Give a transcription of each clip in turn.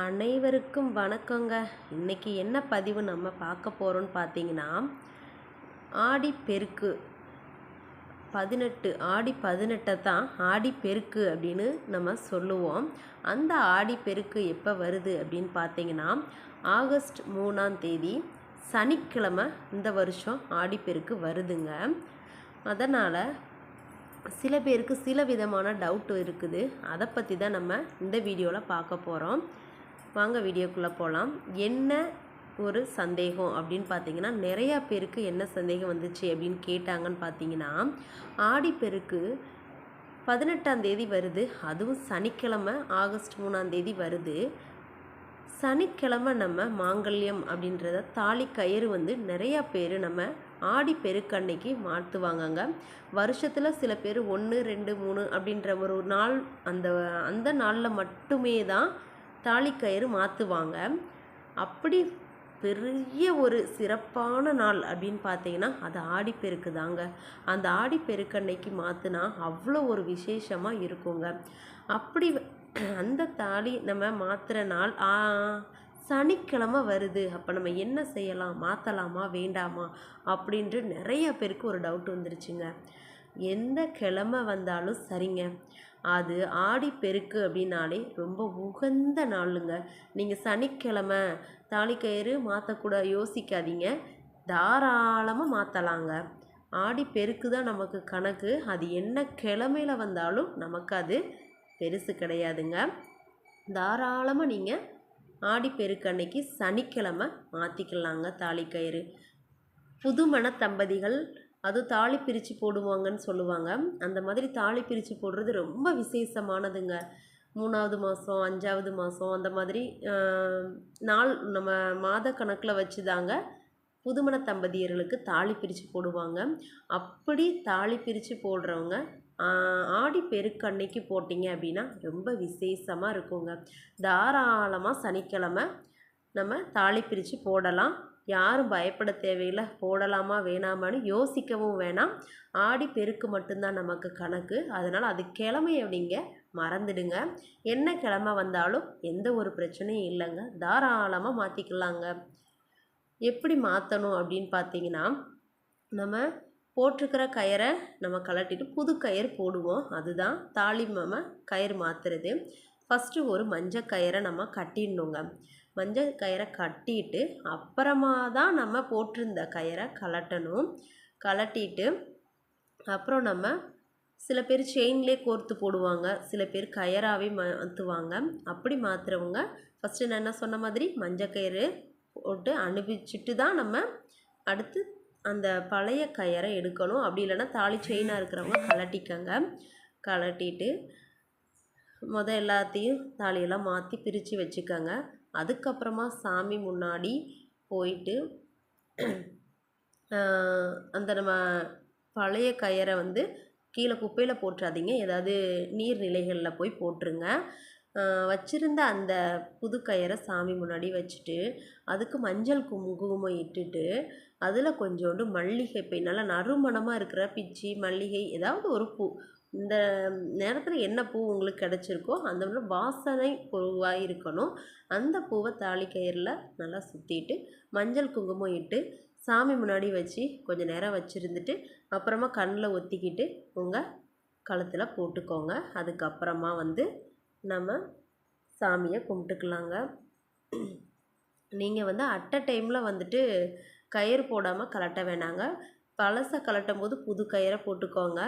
அனைவருக்கும் வணக்கங்க. இன்றைக்கி என்ன பதிவு நம்ம பார்க்க போகிறோன்னு பார்த்தீங்கன்னா ஆடி பெருக்கு. பதினெட்டு ஆடி பதினெட்டை தான் ஆடி பெருக்கு அப்படின்னு நம்ம சொல்லுவோம். அந்த ஆடி பெருக்கு எப்போ வருது அப்படின்னு பார்த்தீங்கன்னா ஆகஸ்ட் மூணாம் தேதி சனிக்கிழமை இந்த வருஷம் ஆடி பெருக்கு வருதுங்க. அதனால் சில பேருக்கு சில விதமான டவுட் இருக்குது. அதை பற்றி தான் நம்ம இந்த வீடியோவில் பார்க்க போகிறோம் வாங்க வீடியோக்குள்ளே போகலாம் என்ன ஒரு சந்தேகம் அப்படின்னு பார்த்தீங்கன்னா நிறையா பேருக்கு என்ன சந்தேகம் வந்துச்சு அப்படின்னு கேட்டாங்கன்னு பார்த்தீங்கன்னா ஆடிப்பெருக்கு பதினெட்டாம் தேதி வருது. அதுவும் சனிக்கிழமை ஆகஸ்ட் மூணாம் தேதி வருது. சனிக்கிழமை நம்ம மாங்கல்யம் அப்படின்றத தாலி கயிறு வந்து நிறையா பேர் நம்ம ஆடி பெருக்கன்னைக்கு மாற்றுவாங்கங்க வருஷத்தில் சில பேர் ஒன்று ரெண்டு மூணு அப்படின்ற ஒரு நாள் அந்த அந்த நாளில் மட்டுமே தான் தாலிக்கயிறு மாற்றுவாங்க அப்படி பெரிய ஒரு சிறப்பான நாள் அப்படின்னு பார்த்தீங்கன்னா அது ஆடிப்பெருக்கு தாங்க. அந்த ஆடிப்பெருக்கு அன்னைக்கு மாற்றினா அவ்வளோ ஒரு விசேஷமாக இருக்குங்க. அப்படி அந்த தாலி நம்ம மாற்றுற நாள் சனிக்கிழமை வருது. அப்போ நம்ம என்ன செய்யலாம்? மாற்றலாமா வேண்டாமா? அப்படின்ட்டு நிறைய பேருக்கு ஒரு டவுட் வந்துருச்சுங்க. எந்த கிழமை வந்தாலும் சரிங்க. அது ஆடி பெருக்கு அப்படின்னாலே ரொம்ப உகந்த நாளுங்க. நீங்கள் சனிக்கிழமை தாலிக்கயிறு மாற்றக்கூட யோசிக்காதீங்க. தாராளமாக மாற்றலாங்க ஆடி பெருக்கு தான் நமக்கு கணக்கு. அது என்ன கிழமையில் வந்தாலும் நமக்கு அது பெருசு கிடையாதுங்க. தாராளமாக நீங்கள் ஆடி பெருக்கு அன்னைக்கு சனிக்கிழமை மாற்றிக்கலாங்க தாலிக்கயிறு. புதுமண தம்பதிகள் அது தாலி பிரித்து போடுவாங்கன்னு சொல்லுவாங்க. அந்த மாதிரி தாலி பிரித்து போடுறது ரொம்ப விசேஷமானதுங்க. மூணாவது மாதம் அஞ்சாவது மாதம் அந்த மாதிரி நாள் நம்ம மாத கணக்கில் வச்சு தாங்க புதுமண தம்பதியர்களுக்கு தாலி பிரித்து போடுவாங்க. அப்படி தாலி பிரித்து போடுறவங்க ஆடி பெருக்கு அன்னைக்கு போட்டிங்க அப்படின்னா ரொம்ப விசேஷமாக இருக்குங்க. தாராளமாக சனிக்கிழமை நம்ம தாலி பிரித்து போடலாம். யாரும் பயப்பட தேவையில்லை. போடலாமா வேணாமான்னு யோசிக்கவும் வேணாம். ஆடி பெருக்கு மட்டும்தான் நமக்கு கணக்கு. அதனால் அது கிழமையை நீங்கள் மறந்துடுங்க. என்ன கிழமை வந்தாலும் எந்த ஒரு பிரச்சனையும் இல்லைங்க. தாராளமாக மாற்றிக்கலாங்க எப்படி மாற்றணும் அப்படின்னு பார்த்தீங்கன்னா நம்ம போட்டிருக்கிற கயிறை நம்ம கலட்டிட்டு புது கயிறு போடுவோம். அதுதான் தாலி நம்ம கயிறு மாற்றுறது ஃபஸ்ட்டு ஒரு மஞ்சள் கயிறை நம்ம கட்டிடணுங்க. மஞ்சள் கயிறை கட்டிட்டு அப்புறமா தான் நம்ம போட்டிருந்த கயிறை கலட்டணும். கலட்டிட்டு அப்புறம் நம்ம சில பேர் செயின்லேயே கோர்த்து போடுவாங்க. சில பேர் கயராகவே மாற்றுவாங்க அப்படி மாற்றுறவங்க ஃபஸ்ட்டு நான் என்ன சொன்ன மாதிரி மஞ்சள் கயிறு போட்டு அனுப்பிச்சிட்டு தான் நம்ம அடுத்து அந்த பழைய கயரை எடுக்கணும். அப்படி இல்லைன்னா தாலி செயினாக இருக்கிறவங்க கலட்டிக்கங்க. கலட்டிட்டு மொதல் எல்லாத்தையும் தாலியெல்லாம் மாற்றி பிரித்து வச்சுக்கோங்க. அதுக்கப்புறமா சாமி முன்னாடி போயிட்டு அந்த நம்ம பழைய கயரை வந்து கீழே குப்பையில் போட்டுறாதீங்க ஏதாவது நீர்நிலைகளில் போய் போட்டுருங்க வச்சுருந்த அந்த புது கயிறை சாமி முன்னாடி வச்சுட்டு அதுக்கு மஞ்சள் குங்குமம் இட்டுட்டு அதில் கொஞ்சோண்டு மல்லிகை இப்போ நல்லா நறுமணமாக இருக்கிற பிச்சி மல்லிகை ஏதாவது ஒரு பூ இந்த நேரத்தில் என்ன பூ உங்களுக்கு கிடச்சிருக்கோ அந்த வாசனை பூவாக இருக்கணும். அந்த பூவை தாலி கயிறில் நல்லா சுற்றிட்டு மஞ்சள் குங்குமம் இட்டு சாமி முன்னாடி வச்சு கொஞ்சம் நேரம் வச்சுருந்துட்டு அப்புறமா கண்ணில் ஒத்திக்கிட்டு உங்கள் கழுத்தில் போட்டுக்கோங்க. அதுக்கப்புறமா வந்து நம்ம சாமியை கும்பிட்டுக்கலாங்க. நீங்கள் வந்து அட் அ டைமில் வந்துட்டு கயிறு போடாமல் கலட்ட வேணாங்க. பழசை கலட்டும் போது புது கயிறை போட்டுக்கோங்க.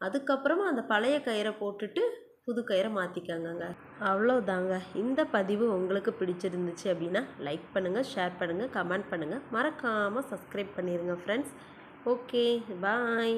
அதுக்கப்புறமா அந்த பழைய கயிறை போட்டுட்டு புது கயிறை மாற்றிக்கோங்கங்க அவ்வளோதாங்க இந்த பதிவு உங்களுக்கு பிடிச்சிருந்துச்சு அப்படின்னா லைக் பண்ணுங்கள் ஷேர் பண்ணுங்கள் கமெண்ட் பண்ணுங்கள் மறக்காமல் சப்ஸ்கிரைப் பண்ணிடுங்க ஃப்ரெண்ட்ஸ் ஓகே பாய்